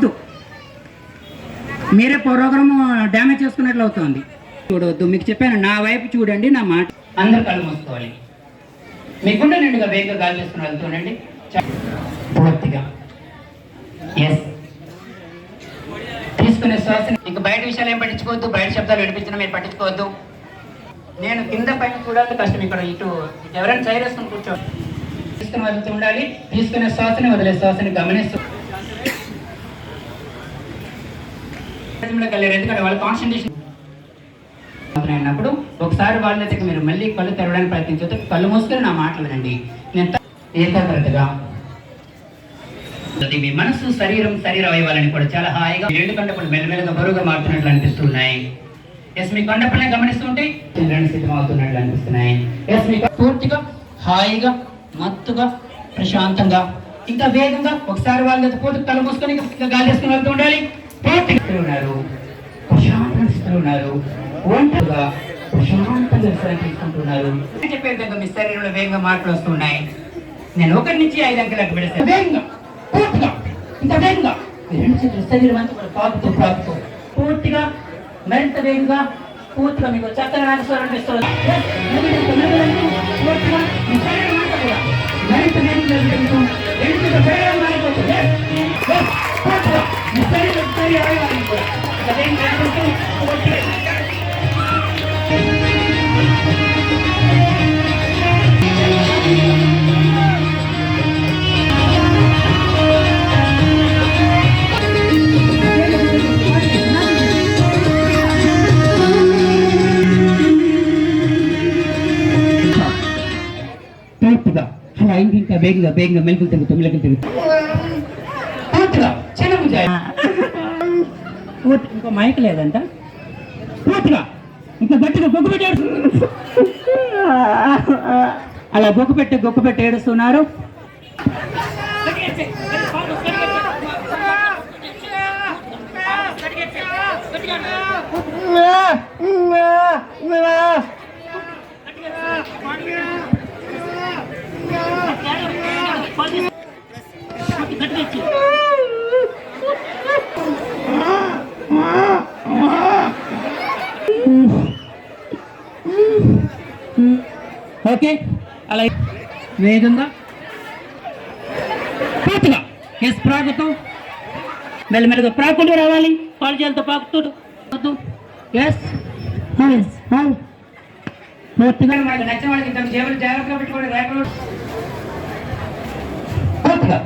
వద్దు. మీరే programme damage చేసుకున్నట్లు అవుతుంది. చూడవద్దు మీకు చెప్పాను నా వైపు చూడండి నా మాట. అందరు కళ్ళు మూసుకోవాలి. మీకుండా గుండె నిండుగా వేగంగా గాలి చేసుకుని వెళ్తుండండి పూర్తిగా. ఎస్ తీసుకునే శ్వాస ఇంకా బయట విషయాలు ఏం పట్టించుకోవద్దు. బయట శబ్దాలు వినిపించడం మీరు పట్టించుకోవద్దు. నేను కింద పైన చూడాలి. కష్టం ఇక్కడ ఇటు ఎవరైనా చైర్ వేసుకుని కూర్చో తీసుకుని వదులుతూ ఉండాలి. తీసుకునే శ్వాసని వదిలే శ్వాసని గమనిస్తూ ఎందుకంటే వాళ్ళ కాన్సన్ట్రేషన్ అన్నప్పుడు ఒకసారి వాళ్ళ దగ్గర మీరు మళ్ళీ కళ్ళు తెరవడానికి ప్రయత్నించే కళ్ళు మూసుకొని నా మాటలు వినండి. నేను ఏకాగ్రతగా మీ మనసు శరీరం శరీర అవయవాలని కూడా చాలా హాయిగా రెండు కండపలు మెల్లమెల్లగా బరువుగా మారుతున్నట్లు అనిపిస్తున్నాయి. ఎస్ మీ కొండపల్ని గమనిస్తుంటే రెండు సిద్ధం అవుతున్నట్లు అనిపిస్తున్నాయి. ఎస్ మీ పూర్తిగా హాయిగా మత్తుగా ప్రశాంతంగా ఇంకా వేగంగా ఒకసారి వాళ్ళ దగ్గర తల మూసుకొని ఇంకా గాలి తీసుకుని వెళ్తూ ఉండాలి. పూర్తిగా ఉన్నారు. ప్రశాంతంగా స్థితిలో ఉన్నారు ఒంటరిగా ప్రశాంతంగా తీసుకుంటున్నారు నేను చెప్పే విధంగా మీ శరీరంలో వేగంగా మార్పులు వస్తున్నాయి. నేను ఒకరి నుంచి ఐదు అంకెలకు పెడతాను. వేగంగా పూర్తిగా ఇంత వేగంగా. రెండు చేతులు శరీరం అంతా కూడా పాకుతూ పాకుతూ. పూర్తిగా మరింత వేగంగా పూర్తిగా మీకు చక్కగా నాగస్వరం అనిపిస్తుంది Yes, మెల్లగా, మెల్లగా, పూర్తిగా మీ శరీరం అంతా కూడా మరింత వేగంగా పెరుగుతూ రెండు మారిపోతుంది Yes, yes, పూర్తిగా మీ శరీరం శరీర ఇంకో మైక్ లేదంట. పూర్తిగా. ఇంకా గట్టిగా గొగ్గు పెట్టి ఏడుస్తు- అలా గొగ్గు పెట్టి గొగ్గు పెట్టి ఏడుస్తున్నారు. అలా వేగంగా. పూర్తిగా ఎస్ ప్రాగుతూ మెల్లమెల్లగా ప్రాకుంటూ రావాలి. కాలు చేలతో పాకుతూ. ఎస్ పూర్తిగా మనకు నచ్చిన వాళ్ళకి ఇంత జేబులు జాగ్రత్తగా పెట్టుకోండి రేపలు పూర్తిగా.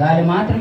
గాలి మాత్రం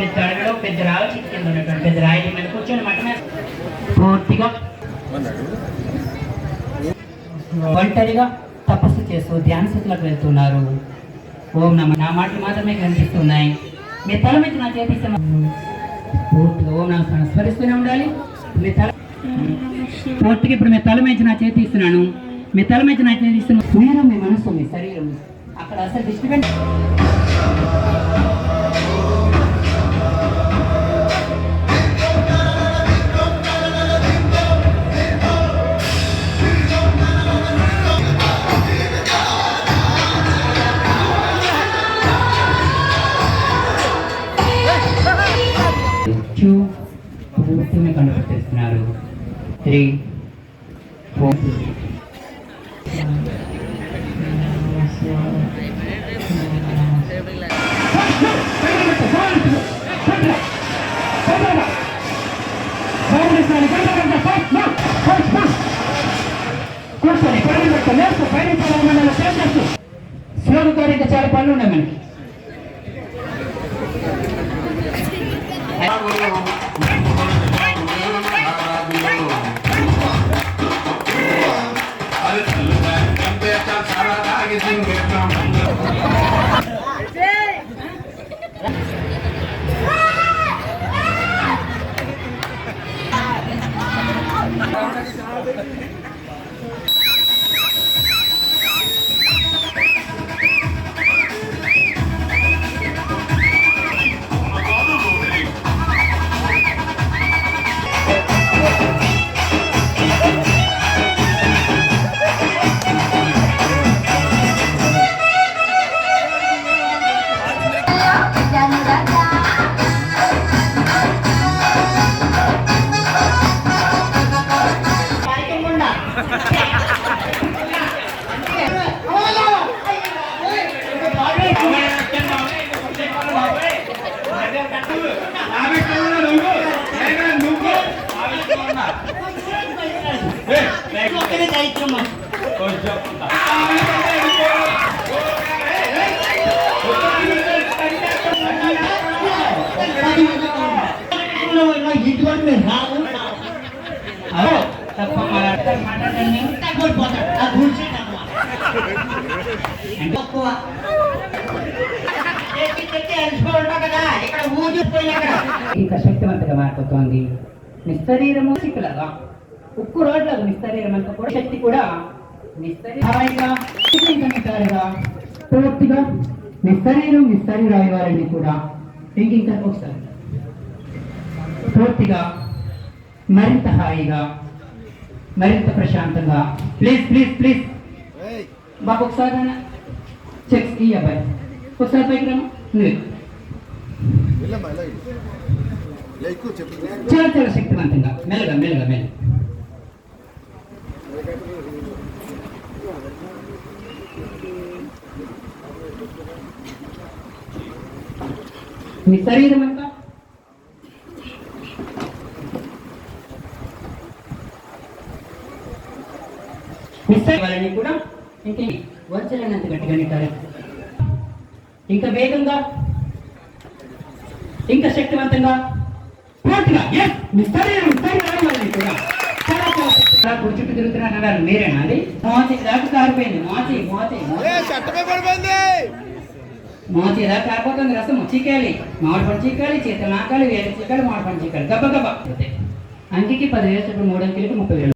పెద్ద అడగలో పెద్ద రావి చెట్టు కింద ఉన్నటువంటి పెద్ద రాయి మీద కూర్చొని మటన పూర్తిగా ఒంటరిగా తపస్సు చేస్తూ ధ్యాన స్థితిలోకి వెళ్తున్నారు. ఓం నమ. నా మాటలు మాత్రమే కనిపిస్తున్నాయి. మీ తల మీద నా చేపిస్తే పూర్తిగా ఓం నమ స్మరిస్తూనే ఉండాలి. మీ తల పూర్తిగా ఇప్పుడు మీ తల మీద నా చేతి ఇస్తున్నాను. మీ తల మీద నా చేతి ఇస్తున్నాను మీరు మీ మనసు మీ శరీరం. అక్కడ అసలు డిస్టర్బెన్స్ ఇంకా చాలా పనులు ఉన్నాయి మనకి. ఇటువంటి మీరు రావు అదో తప్ప మాట్లాడతారు మాట్లాడండి తగ్గిపోతాడు అది గుడిసేట అంటే తక్కువ చెప్పి చెప్పి అలసిపోయి కదా ఇక్కడ ఊగిపోయి అక్కడ ఇంకా శక్తివంతంగా మారిపోతోంది నిస్తరీరము సిక్కులగా ఉక్కు రోడ్లకు నిస్తరీరం అంతా కూడా శక్తి కూడా నిస్తారుగా పూర్తిగా నిస్తరీరం నిస్తరీర అయ్యేవారండి కూడా ఇంకా ఒకసారి పూర్తిగా మరింత హాయిగా మరింత ప్రశాంతంగా. Please please please. బాబు ఒకసారి. చెక్స్ ఈ అబ్బాయి. ఒకసారి పైకి నువ్వు చెప్పు. చాలా చాలా శక్తివంతంగా. మెల్లగా మెల్లగా మెల్ల మీ శరీరం అంతా మిస్ వాళ్ళని కూడా ఇంకే వచ్చలేనంత గట్టిగా ఇంకా వేగంగా? ఇంకా శక్తివంతంగా? పూర్తిగా? ఎస్ మిస్టర్ శరీరం వాళ్ళని కూడా. చాలా చాలా చుట్టూ తిరుగుతున్నారు అన్నారు మీరేనా అది? మోచి దాకా కారిపోయింది. మోచి మోచి మోచి. చట్టమే పడిపోయింది! మోచి చీర కారిపోతుంది రసము చీకాలి మామిడి పండు చీకాలి చేత నాకాలి వేరే చీకాలి మామిడి పండు చీకాలి గబ్బ గబ్బ. అంకికి పదివేలు చెప్పి మూడు అంకెలకి ముప్పై వేలు.